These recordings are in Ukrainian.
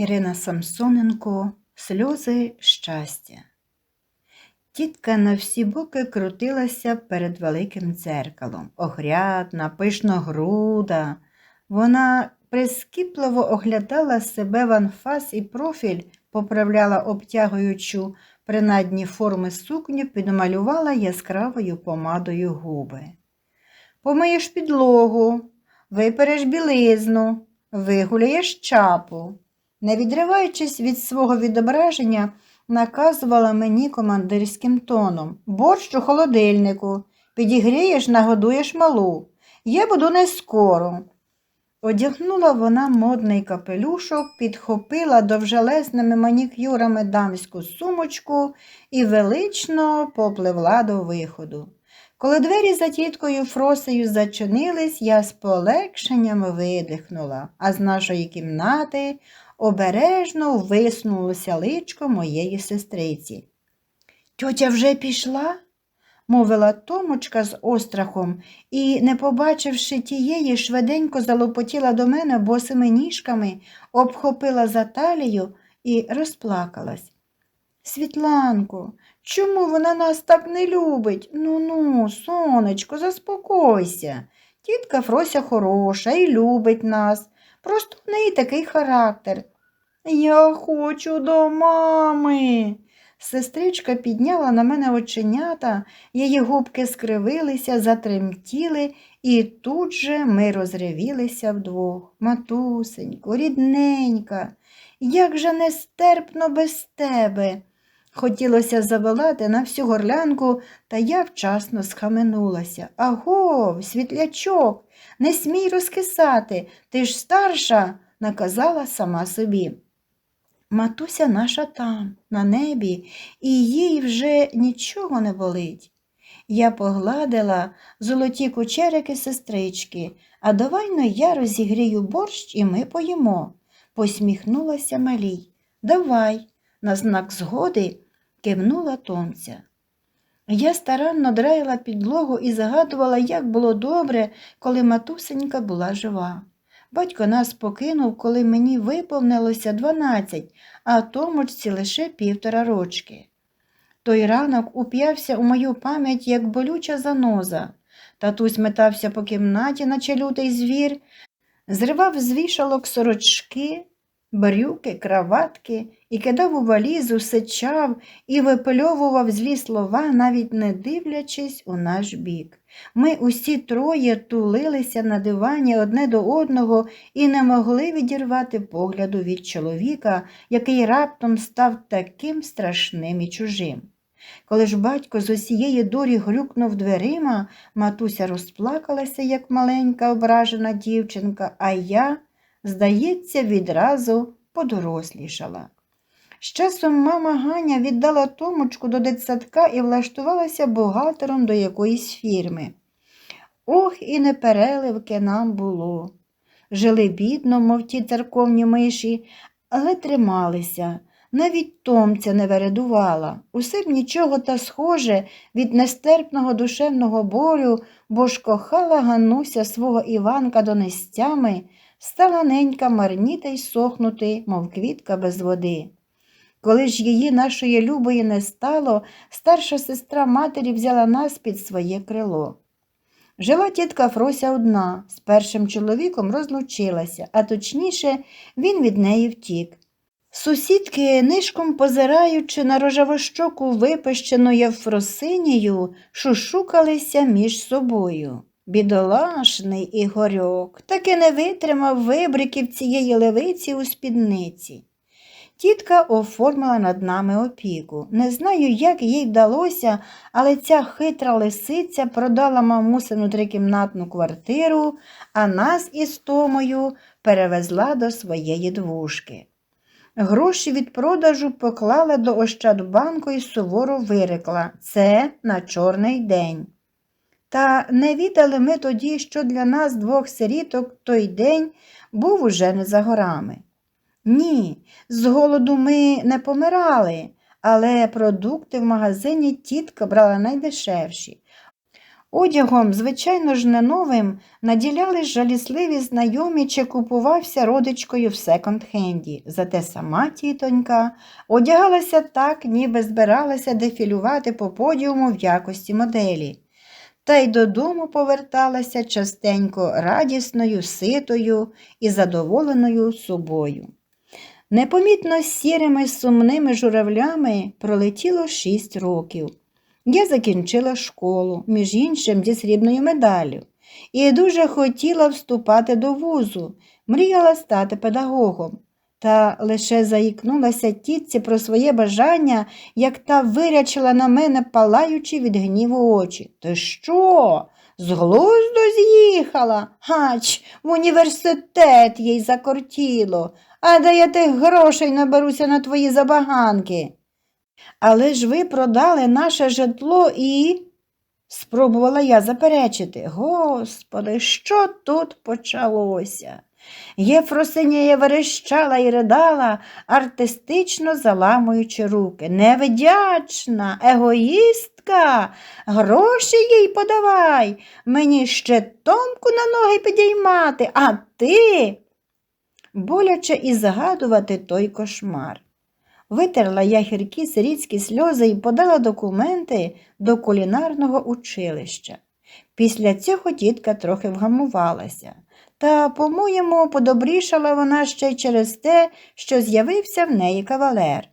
Ірина Самсоненко Сльози щастя. Тітка на всі боки крутилася перед великим дзеркалом. Огрядна, пишногруда. Вона прискіпливо оглядала себе в анфас і профіль, поправляла обтягуючу принадні форми сукню, підмалювала яскравою помадою губи. Помиєш підлогу, випереш білизну, вигуляєш чапу. Не відриваючись від свого відображення, наказувала мені командирським тоном борщ у холодильнику, підігрієш, нагодуєш малу. Я буду не скоро. Одягнула вона модний капелюшок, підхопила довжелезними манікюрами дамську сумочку і велично попливла до виходу. Коли двері за тіткою Фросею зачинились, я з полегшенням видихнула, а з нашої кімнати обережно висунулося личко моєї сестриці. Тьотя вже пішла? Мовила Томочка з острахом і, не побачивши тієї, швиденько залопотіла до мене босими ніжками, обхопила за талію і розплакалась. Світланко, чому вона нас так не любить? Ну ну, сонечко, заспокойся. Тітка Фрося хороша і любить нас. Просто в неї такий характер. Я хочу до мами. Сестричка підняла на мене оченята, її губки скривилися, затремтіли, і тут же ми розревілися вдвох. Матусенько, рідненька, як же нестерпно без тебе. Хотілося заволати на всю горлянку, та я вчасно схаменулася. Агов, світлячок, не смій розкисати, ти ж старша, наказала сама собі. Матуся наша там, на небі, і їй вже нічого не болить. Я погладила золоті кучерики сестрички, а давай-но я розігрію борщ і ми поїмо. Посміхнулася малій. Давай, на знак згоди кивнула тонця. Я старанно драїла підлогу і загадувала, як було добре, коли матусенька була жива. Батько нас покинув, коли мені виповнилося дванадцять, а Томочці лише півтора рочки. Той ранок уп'явся у мою пам'ять, як болюча заноза. Татусь метався по кімнаті, наче лютий звір, зривав з вішалок сорочки, брюки, краватки і кидав у валізу, сичав і випильовував злі слова, навіть не дивлячись у наш бік. Ми усі троє тулилися на дивані одне до одного і не могли відірвати погляду від чоловіка, який раптом став таким страшним і чужим. Коли ж батько з усієї дурі грюкнув дверима, матуся розплакалася, як маленька ображена дівчинка, а я, здається, відразу подорослішала. З часом мама Ганя віддала Томочку до дитсадка і влаштувалася бухгалтером до якоїсь фірми. Ох, і непереливки нам було. Жили бідно, мов ті церковні миші, але трималися. Навіть Томця не вередувала. Усе б нічого та схоже від нестерпного душевного болю, бо ж кохала Гануся свого Іванка донестями, стала ненька марніти й сохнути, мов квітка без води. Коли ж її нашої любої не стало, старша сестра матері взяла нас під своє крило. Жила тітка Фрося одна, з першим чоловіком розлучилася, а точніше, він від неї втік. Сусідки, нишком позираючи на рожавощоку випещену Євфросинію, шушукалися між собою. Бідолашний Ігорьок таки не витримав вибриків цієї левиці у спідниці. Тітка оформила над нами опіку. Не знаю, як їй вдалося, але ця хитра лисиця продала мамусину трикімнатну квартиру, а нас із Томою перевезла до своєї двушки. Гроші від продажу поклала до Ощадбанку і суворо вирекла це на чорний день. Та не відали ми тоді, що для нас двох сиріток той день був уже не за горами. Ні, з голоду ми не помирали, але продукти в магазині тітка брала найдешевші. Одягом, звичайно ж, не новим, наділяли жалісливі знайомі чи купувався родичкою в секонд-хенді. Зате сама тітонька одягалася так, ніби збиралася дефілювати по подіуму в якості моделі. Та й додому поверталася частенько радісною, ситою і задоволеною собою. Непомітно сірими сумними журавлями пролетіло шість років. Я закінчила школу, між іншим зі срібною медаллю, і дуже хотіла вступати до вузу, мріяла стати педагогом. Та лише заїкнулася тітці про своє бажання, як та вирячила на мене палаючи від гніву очі. Ти що? З глузду з'їхала? Хач, в університет їй закортіло, а де я тих грошей наберуся на твої забаганки. Але ж ви продали наше житло і. Спробувала я заперечити. Господи, що тут почалося? Єфросинія верещала і ридала, артистично заламуючи руки. Невдячна, егоїстка, гроші їй подавай, мені ще томку на ноги підіймати, а ти. Боляче і згадувати той кошмар. Витерла я гіркі сирітські сльози і подала документи до кулінарного училища. Після цього тітка трохи вгамувалася. Та, по-моєму, подобрішала вона ще й через те, що з'явився в неї кавалер.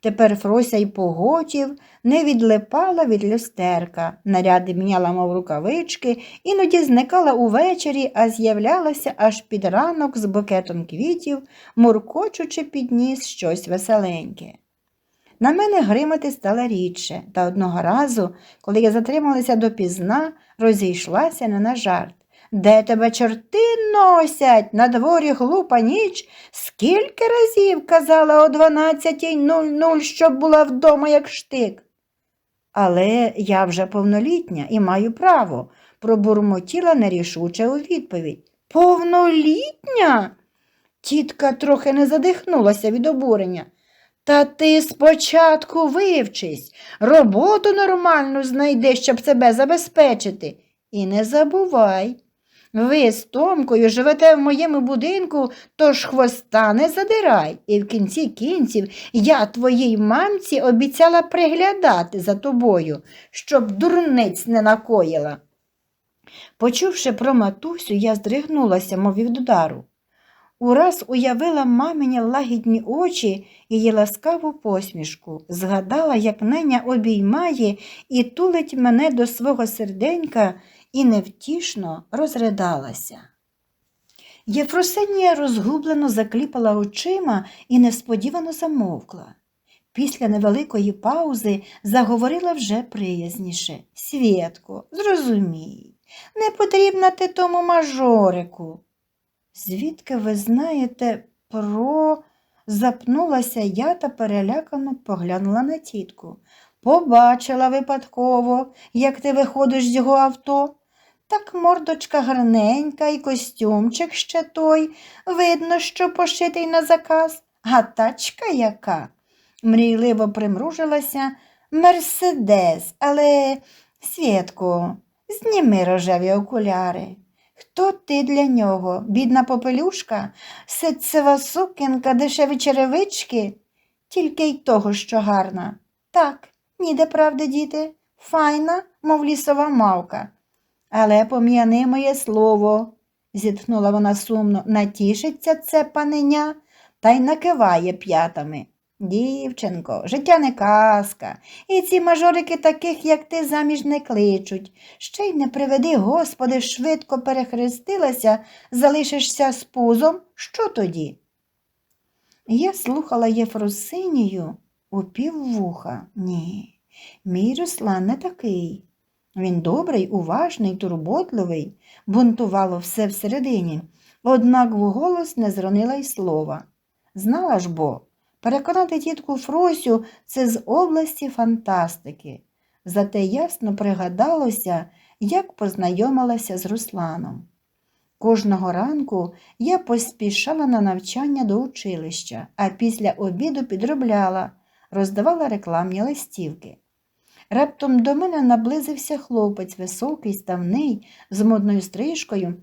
Тепер Фрося й поготів не відлипала від люстерка, наряди міняла, мов рукавички, іноді зникала увечері, а з'являлася аж під ранок з букетом квітів, муркочучи під ніс щось веселеньке. На мене гримати стало рідше, та одного разу, коли я затрималася допізна, розійшлася не на жарт. Де тебе чорти носять? На дворі глупа ніч. Скільки разів казала о 12.00, щоб була вдома, як штик. Але я вже повнолітня і маю право, пробурмотіла нерішуче у відповідь. Повнолітня? Тітка трохи не задихнулася від обурення. Та ти спочатку вивчись, роботу нормальну знайди, щоб себе забезпечити. І не забувай. Ви з Томкою живете в моєму будинку, тож хвоста не задирай. І в кінці кінців я твоїй мамці обіцяла приглядати за тобою, щоб дурниць не накоїла. Почувши про матусю, я здригнулася, мов від удару. Ураз уявила мамині лагідні очі її ласкаву посмішку, згадала, як неня обіймає і тулить мене до свого серденька і невтішно розридалася. Єфросинія розгублено закліпала очима і несподівано замовкла. Після невеликої паузи заговорила вже приязніше. Свєтко, зрозумій, не потрібна ти тому мажорику. Звідки ви знаєте про. Запнулася я та перелякано поглянула на тітку. Побачила випадково, як ти виходиш з його авто. Так мордочка гарненька і костюмчик ще той. Видно, що пошитий на заказ, а тачка яка. Мрійливо примружилася Мерседес, але, Свєтко, зніми рожеві окуляри. Хто ти для нього? Бідна попелюшка, ситцева сукінка, дешеві черевички, тільки й того, що гарна. Так, ніде правди, діти, файна, мов лісова мавка. Але пом'яни моє слово, зітхнула вона сумно, натішиться це паненя та й накиває п'ятами. Дівчинко, життя не казка, і ці мажорики таких, як ти, заміж не кличуть. Ще й не приведи, Господи, швидко перехрестилася, залишишся з пузом. Що тоді? Я слухала Єфросинію у піввуха. Ні, мій Руслан не такий. Він добрий, уважний, турботливий, бунтувало все всередині, однак вголос не зронила й слова. Знала ж бо, переконати тітку Фросю це з області фантастики. Зате ясно пригадалося, як познайомилася з Русланом. Кожного ранку я поспішала на навчання до училища, а після обіду підробляла, роздавала рекламні листівки. Раптом до мене наблизився хлопець, високий, ставний, з модною стрижкою.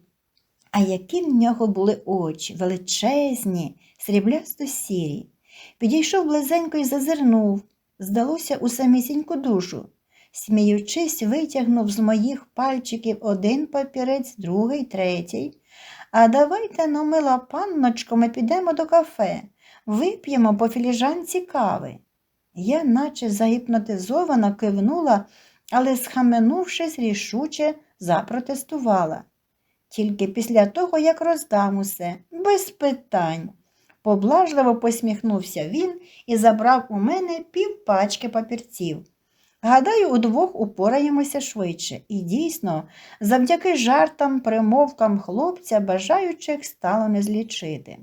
А які в нього були очі, величезні, сріблясто сірі. Підійшов близенько і зазирнув, здалося у самісіньку душу. Сміючись, витягнув з моїх пальчиків один папірець, другий, третій. А давайте, ну, мила панночко, ми підемо до кафе, вип'ємо по філіжанці кави. Я, наче загіпнотизована, кивнула, але, схаменувшись, рішуче запротестувала. Тільки після того, як роздам усе, без питань. Поблажливо посміхнувся він і забрав у мене півпачки папірців. Гадаю, удвох упораємося швидше, і дійсно, завдяки жартам, примовкам хлопця бажаючих стало не злічити.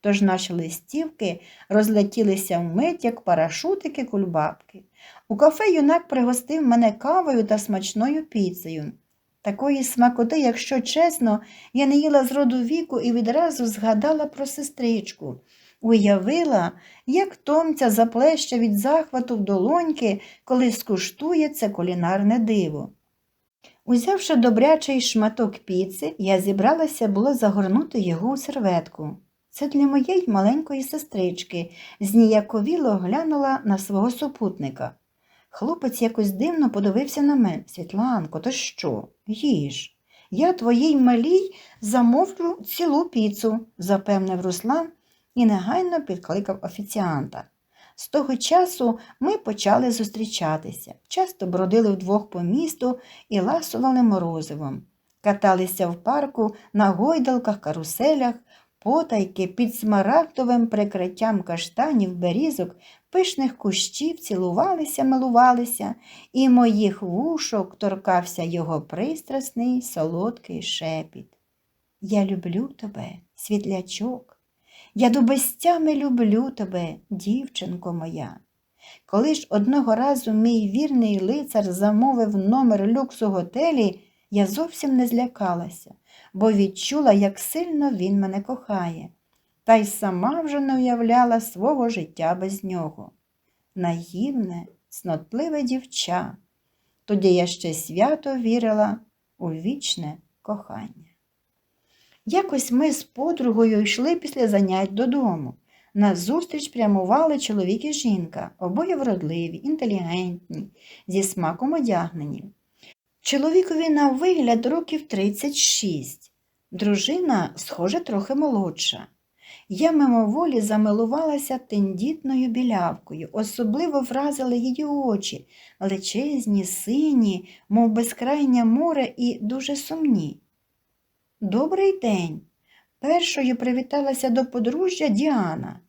Тож наші листівки розлетілися вмить, як парашутики кульбабки. У кафе юнак пригостив мене кавою та смачною піцею. Такої смакоти, якщо чесно, я не їла з роду віку і відразу згадала про сестричку. Уявила, як Томця заплеще від захвату в долоньки, коли скуштує це кулінарне диво. Узявши добрячий шматок піци, я зібралася було загорнути його у серветку. Це для моєї маленької сестрички, зніяковіло глянула на свого супутника. Хлопець якось дивно подивився на мене. Світланко, то що? Їж. Я твоїй малій замовлю цілу піцу, запевнив Руслан і негайно підкликав офіціанта. З того часу ми почали зустрічатися, часто бродили вдвох по місту і ласували морозивом, каталися в парку на гойдалках, каруселях, потайки під смарагдовим прикриттям каштанів, берізок, пишних кущів, цілувалися, милувалися, і моїх вушок торкався його пристрасний солодкий шепіт. Я люблю тебе, світлячок. Я до безтями люблю тебе, дівчинко моя. Коли ж одного разу мій вірний лицар замовив номер люкс у готелі, я зовсім не злякалася, бо відчула, як сильно він мене кохає, та й сама вже не уявляла свого життя без нього. Наївне, снотливе дівча. Тоді я ще свято вірила у вічне кохання. Якось ми з подругою йшли після занять додому. Назустріч прямували чоловік і жінка, обоє вродливі, інтелігентні, зі смаком одягнені. Чоловікові на вигляд років 36, дружина, схоже, трохи молодша. Я мимоволі замилувалася тендітною білявкою, особливо вразили її очі, величезні, сині, мов безкрайнє море і дуже сумні. Добрий день. Першою привіталася до подружжя Діана.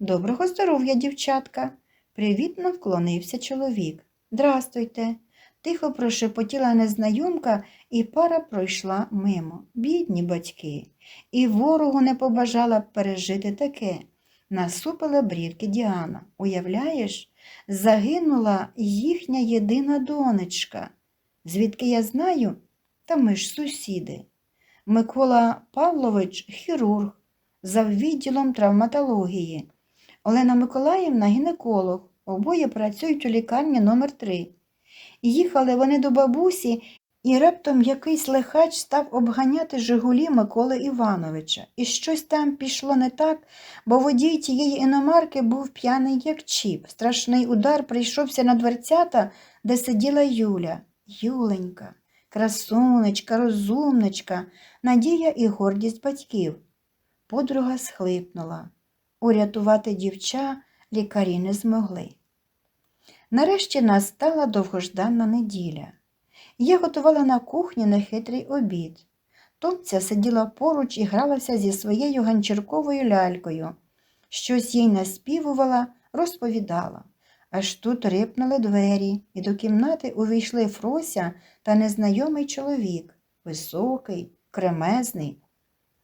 Доброго здоров'я, дівчатка, привітно вклонився чоловік. Здрастуйте. Тихо прошепотіла незнайомка, і пара пройшла мимо. Бідні батьки. І ворогу не побажала пережити таке. Насупила брівки Діана. Уявляєш, загинула їхня єдина донечка. Звідки я знаю? Та ми ж сусіди. Микола Павлович хірург за відділом травматології. Олена Миколаївна гінеколог. Обоє працюють у лікарні номер 3 Їхали вони до бабусі, і раптом якийсь лихач став обганяти Жигулі Миколи Івановича. І щось там пішло не так, бо водій тієї іномарки був п'яний, як чіп. Страшний удар прийшовся на дверцята, де сиділа Юля. Юленька, красунечка, розумничка, надія і гордість батьків. Подруга схлипнула. Урятувати дівча лікарі не змогли. Нарешті настала довгожданна неділя. Я готувала на кухні нехитрий обід. Томця сиділа поруч і гралася зі своєю ганчірковою лялькою. Щось їй наспівувала, розповідала. Аж тут рипнули двері, і до кімнати увійшли Фрося та незнайомий чоловік, високий, кремезний.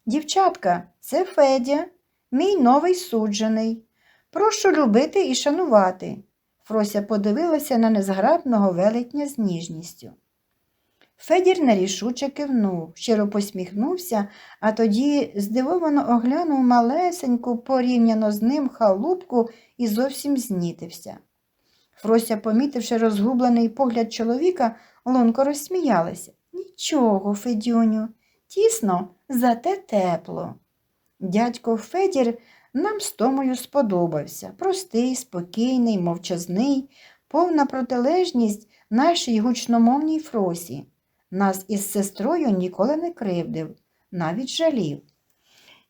Дівчатка, це Федя, мій новий суджений. Прошу любити і шанувати. Фрося подивилася на незграбного велетня з ніжністю. Федір нерішуче кивнув, щиро посміхнувся, а тоді здивовано оглянув малесеньку порівняно з ним халупку і зовсім знітився. Фрося, помітивши розгублений погляд чоловіка, лунко розсміялася. Нічого, Федюню, тісно, зате тепло. Дядько Федір нам з Томою сподобався. Простий, спокійний, мовчазний, повна протилежність нашій гучномовній Фросі. Нас із сестрою ніколи не кривдив, навіть жалів.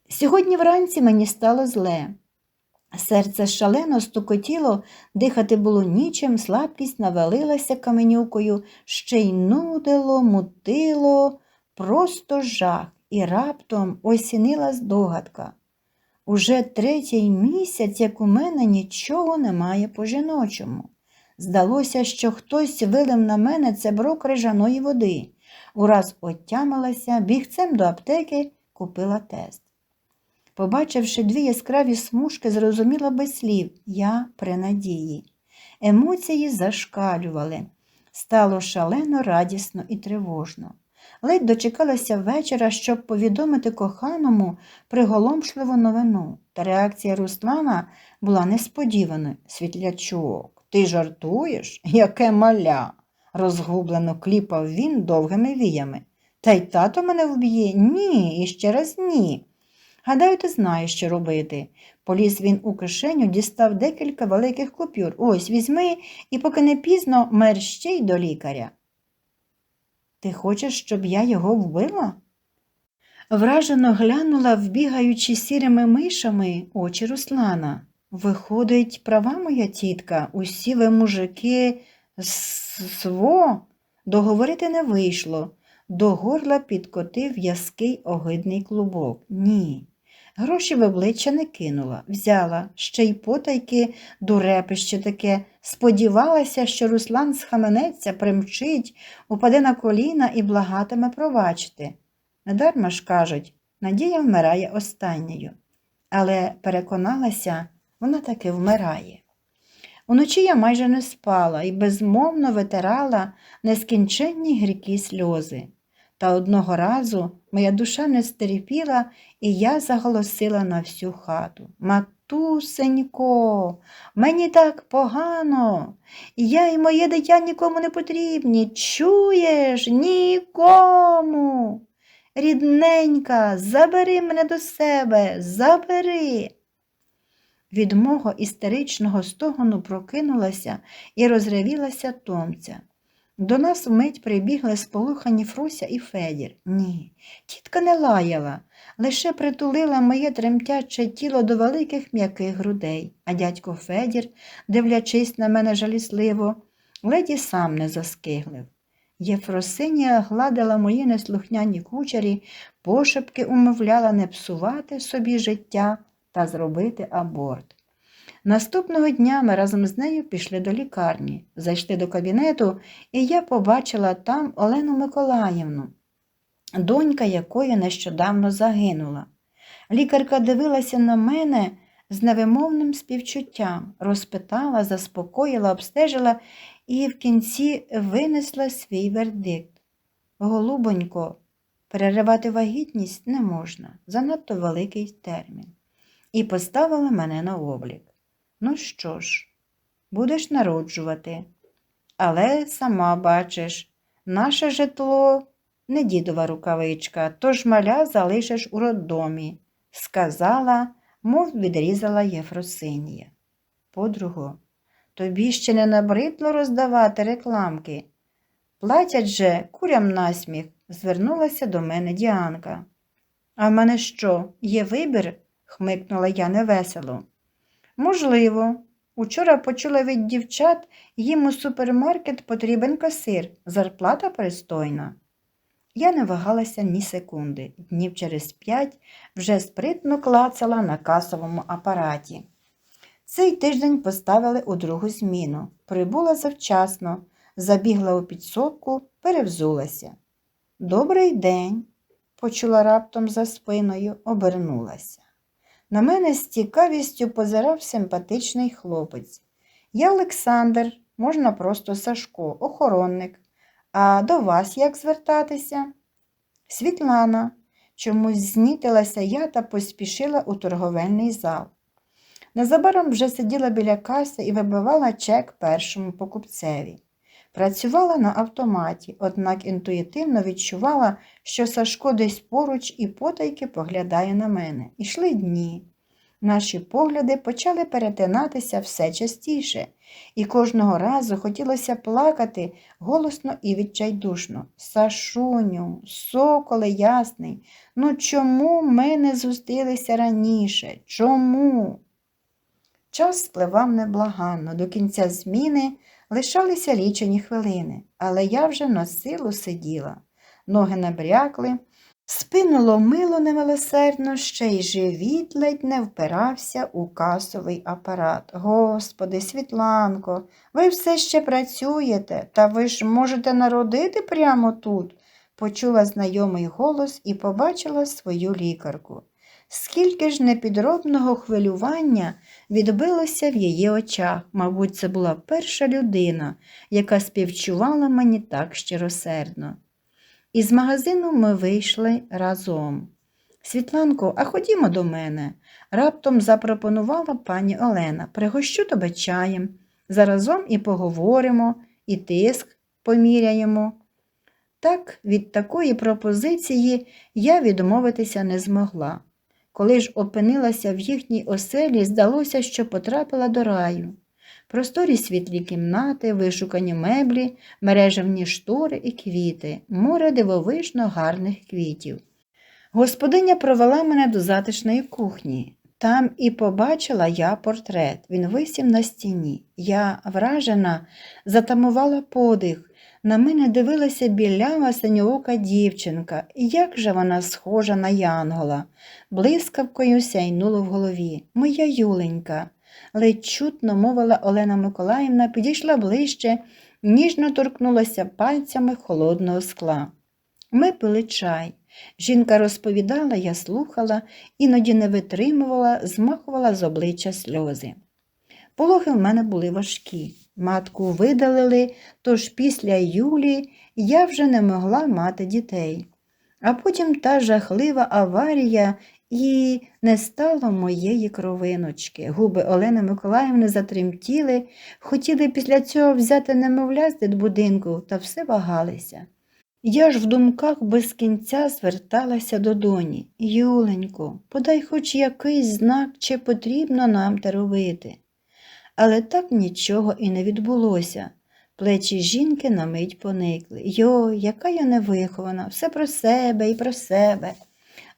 Сьогодні вранці мені стало зле. Серце шалено стукотіло, дихати було нічим, слабкість навалилася каменюкою, ще й нудило, мутило, просто жах, і раптом осінила здогадка. Уже третій місяць, як у мене, нічого немає по-жіночому. Здалося, що хтось вилив на мене цебро крижаної води. Ураз отямилася, бігцем до аптеки купила тест. Побачивши дві яскраві смужки, зрозуміла без слів я при надії. Емоції зашкалювали. Стало шалено радісно і тривожно. Ледь дочекалася вечора, щоб повідомити коханому приголомшливу новину. Та реакція Руслана була несподіваною. Світлячок, ти жартуєш? Яке маля? розгублено кліпав він довгими віями. Та й тато мене вб'є? Ні, і ще раз ні. Гадаю, ти знаєш, що робити. Поліз він у кишеню, дістав декілька великих купюр. Ось візьми і поки не пізно мерщій до лікаря. Ти хочеш, щоб я його вбила? Вражено глянула, вбігаючи сірими мишами очі Руслана. Виходить, права моя тітка, усі ви мужики сво. Договорити не вийшло. До горла підкотив в'язкий огидний клубок. Ні. Гроші в обличчя не кинула, взяла, ще й потайки дурепище таке, сподівалася, що Руслан схаменеться, примчить, упаде на коліна і благатиме пробачити. Недарма ж кажуть, надія вмирає останньою. Але переконалася, вона таки вмирає. Уночі я майже не спала і безмовно витирала нескінченні грікі сльози. Та одного разу моя душа не стерпіла, і я заголосила на всю хату. Матусенько, мені так погано, я і моє дитя нікому не потрібні. Чуєш нікому. Рідненька, забери мене до себе, забери. Від мого істеричного стогону прокинулася і розревілася Томця. До нас вмить прибігли сполохані Фруся і Федір. Ні, тітка не лаяла, лише притулила моє тремтяче тіло до великих м'яких грудей, а дядько Федір, дивлячись на мене жалісливо, леді сам не заскиглив. Єфросинія гладила мої неслухняні кучері, пошепки умовляла не псувати собі життя та зробити аборт. Наступного дня ми разом з нею пішли до лікарні, зайшли до кабінету, і я побачила там Олену Миколаївну, донька якої нещодавно загинула. Лікарка дивилася на мене з невимовним співчуттям, розпитала, заспокоїла, обстежила і в кінці винесла свій вердикт. Голубонько, переривати вагітність не можна, занадто великий термін. І поставила мене на облік. Ну що ж, будеш народжувати. Але сама бачиш, наше житло не дідова рукавичка, тож маля залишиш у роддомі, сказала, мов відрізала Єфросинія. Подруго, тобі ще не набридло роздавати рекламки. Платять же курям насміх, звернулася до мене Діанка. А в мене що, є вибір? хмикнула я невесело. Можливо, учора почула від дівчат, їм у супермаркет потрібен касир, зарплата пристойна. Я не вагалася ні секунди, днів через п'ять вже спритно клацала на касовому апараті. Цей тиждень поставили у другу зміну. Прибула завчасно, забігла у підсобку, перевзулася. Добрий день, почула раптом за спиною, обернулася. На мене з цікавістю позирав симпатичний хлопець. Я Олександр, можна просто Сашко, охоронник. А до вас як звертатися? Світлана. Чомусь знітилася я та поспішила у торговельний зал. Незабаром вже сиділа біля каси і вибивала чек першому покупцеві. Працювала на автоматі, однак інтуїтивно відчувала, що Сашко десь поруч і потайки поглядає на мене. Ішли дні. Наші погляди почали перетинатися все частіше, і кожного разу хотілося плакати голосно і відчайдушно. Сашуню, соколе ясний, ну чому ми не зустрілися раніше? Чому? Час спливав неблаганно, до кінця зміни лишалися лічені хвилини, але я вже на силу сиділа. Ноги набрякли, спину ломило немилосердно, ще й живіт ледь не впирався у касовий апарат. Господи, Світланко, ви все ще працюєте, та ви ж можете народити прямо тут, почула знайомий голос і побачила свою лікарку. Скільки ж непідробного хвилювання відбилося в її очах. Мабуть, це була перша людина, яка співчувала мені так щиросердно. Із магазину ми вийшли разом. Світланко, а ходімо до мене, раптом запропонувала пані Олена. Пригощу тебе чаєм. Заразом і поговоримо, і тиск поміряємо. Так, від такої пропозиції я відмовитися не змогла. Коли ж опинилася в їхній оселі, здалося, що потрапила до раю. Просторі світлі кімнати, вишукані меблі, мережевні штори і квіти, море дивовижно гарних квітів. Господиня провела мене до затишної кухні. Там і побачила я портрет. Він висів на стіні. Я, вражена, затамувала подих. На мене дивилася білява синьоока дівчинка, як же вона схожа на янгола. Блискавкою сяйнуло в голові. Моя Юленька, ледь чутно мовила Олена Миколаївна, підійшла ближче, ніжно торкнулася пальцями холодного скла. Ми пили чай. Жінка розповідала, я слухала, іноді не витримувала, змахувала з обличчя сльози. Пологи в мене були важкі. Матку видалили, тож після Юлі я вже не могла мати дітей. А потім та жахлива аварія і не стало моєї кровиночки. Губи Олени Миколаївни затремтіли, хотіли після цього взяти немовля з дитбудинку, та все вагалися. Я ж в думках без кінця зверталася до доні. Юленько, подай хоч якийсь знак, чи потрібно нам те робити. Але так нічого і не відбулося. Плечі жінки на мить поникли. Йо, яка я невихована, все про себе і про себе.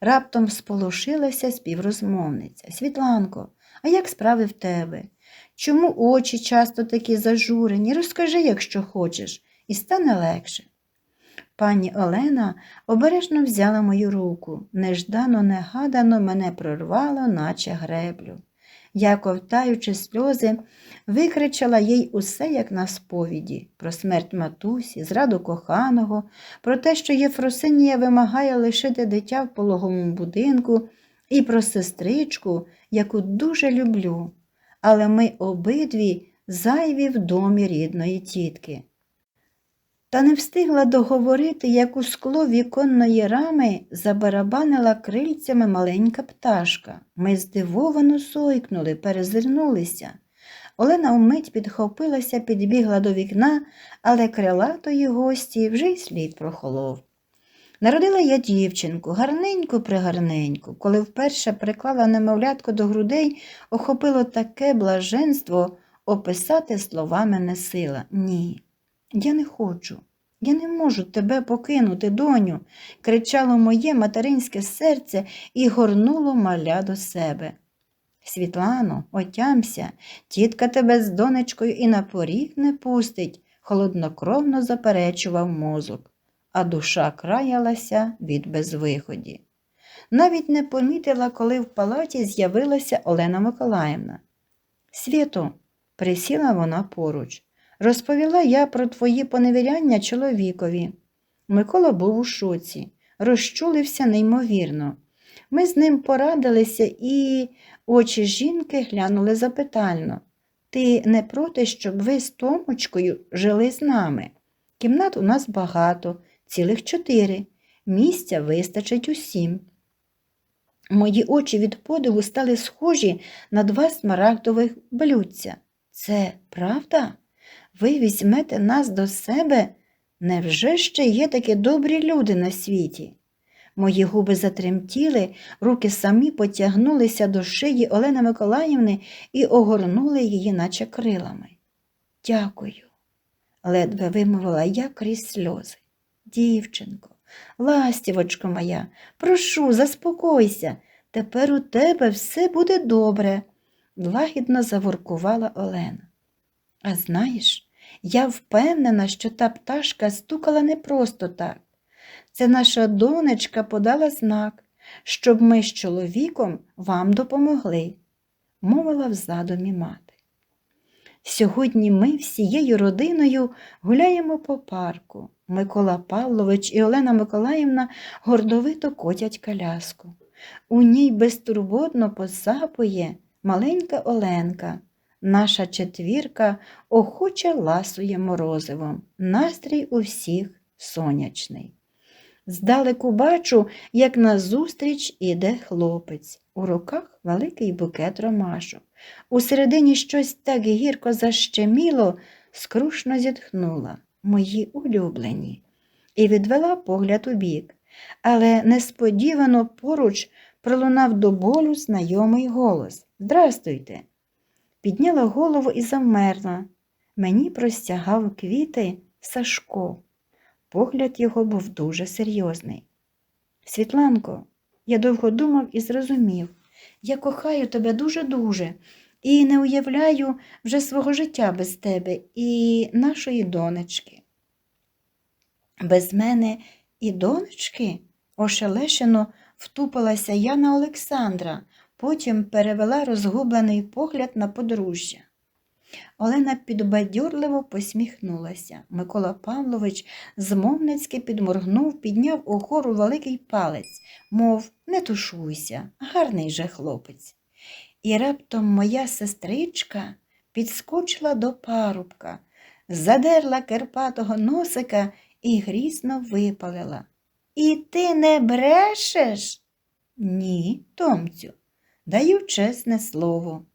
Раптом сполошилася співрозмовниця. Світланко, а як справи в тебе? Чому очі часто такі зажурені? Розкажи, якщо хочеш, і стане легше. Пані Олена обережно взяла мою руку, неждано, негадано мене прорвало, наче греблю. Я, ковтаючи сльози, викричала їй усе, як на сповіді, про смерть матусі, зраду коханого, про те, що Єфросинія вимагає лишити дитя в пологовому будинку, і про сестричку, яку дуже люблю. Але ми обидві зайві в домі рідної тітки. Та не встигла договорити, як у скло віконної рами забарабанила крильцями маленька пташка. Ми здивовано сойкнули, перезирнулися. Олена вмить підхопилася, підбігла до вікна, але крилатої гості вже й слід прохолов. Народила я дівчинку, гарненьку пригарненьку. Коли вперше приклала немовлятко до грудей, охопило таке блаженство описати словами не сила. Ні. Я не хочу, я не можу тебе покинути, доню, кричало моє материнське серце і горнуло маля до себе. Світлано, отямся, тітка тебе з донечкою і на поріг не пустить, холоднокровно заперечував мозок, а душа краялася від безвиході. Навіть не помітила, коли в палаті з'явилася Олена Миколаївна. Свято, присіла вона поруч. Розповіла я про твої поневіряння чоловікові. Микола був у шоці, розчулився неймовірно. Ми з ним порадилися, і очі жінки глянули запитально. Ти не проти, щоб ви з Томочкою жили з нами? Кімнат у нас багато, цілих чотири. Місця вистачить усім. Мої очі від подиву стали схожі на два смарагдових блюдця. Це правда? Ви візьмете нас до себе? Невже ще є такі добрі люди на світі? Мої губи затремтіли, руки самі потягнулися до шиї Олени Миколаївни і огорнули її, наче крилами. Дякую, ледве вимовила я крізь сльози. Дівчинко, ластівочко моя, прошу, заспокойся, тепер у тебе все буде добре, лагідно заворкувала Олена. А знаєш, я впевнена, що та пташка стукала не просто так. Це наша донечка подала знак, щоб ми з чоловіком вам допомогли, мовила в задумі мати. Сьогодні ми всією родиною гуляємо по парку. Микола Павлович і Олена Миколаївна гордовито котять коляску. У ній безтурботно посапує маленька Оленка. Наша четвірка охоче ласує морозивом. Настрій у всіх сонячний. Здалеку бачу, як назустріч іде хлопець. У руках великий букет ромашок. Усередині щось так гірко защеміло, скрушно зітхнула, мої улюблені, і відвела погляд у бік. Але несподівано поруч пролунав до болю знайомий голос Здрастуйте. Підняла голову і завмерла. Мені простягав квіти Сашко. Погляд його був дуже серйозний. Світланко, я довго думав і зрозумів, я кохаю тебе дуже-дуже і не уявляю вже свого життя без тебе і нашої донечки. Без мене і донечки? ошелешено втупилася я на Олександра, потім перевела розгублений погляд на подружжя. Олена підбадьорливо посміхнулася. Микола Павлович змовницьки підморгнув, підняв угору великий палець, мов не тушуйся, гарний же хлопець. І раптом моя сестричка підскочила до парубка, задерла керпатого носика і грізно випалила. І ти не брешеш? Ні, Томцю, даю чесне слово.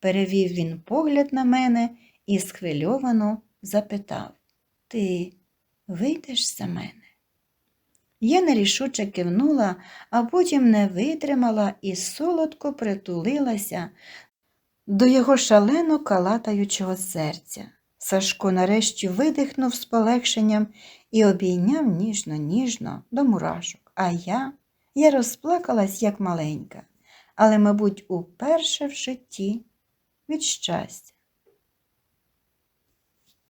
Перевів він погляд на мене і схвильовано запитав Ти вийдеш за мене? Я нерішуче кивнула, а потім не витримала і солодко притулилася до його шалено калатаючого серця. Сашко нарешті видихнув з полегшенням і обійняв ніжно-ніжно до мурашок, а я, я розплакалась, як маленька, але, мабуть, уперше в житті від щастя.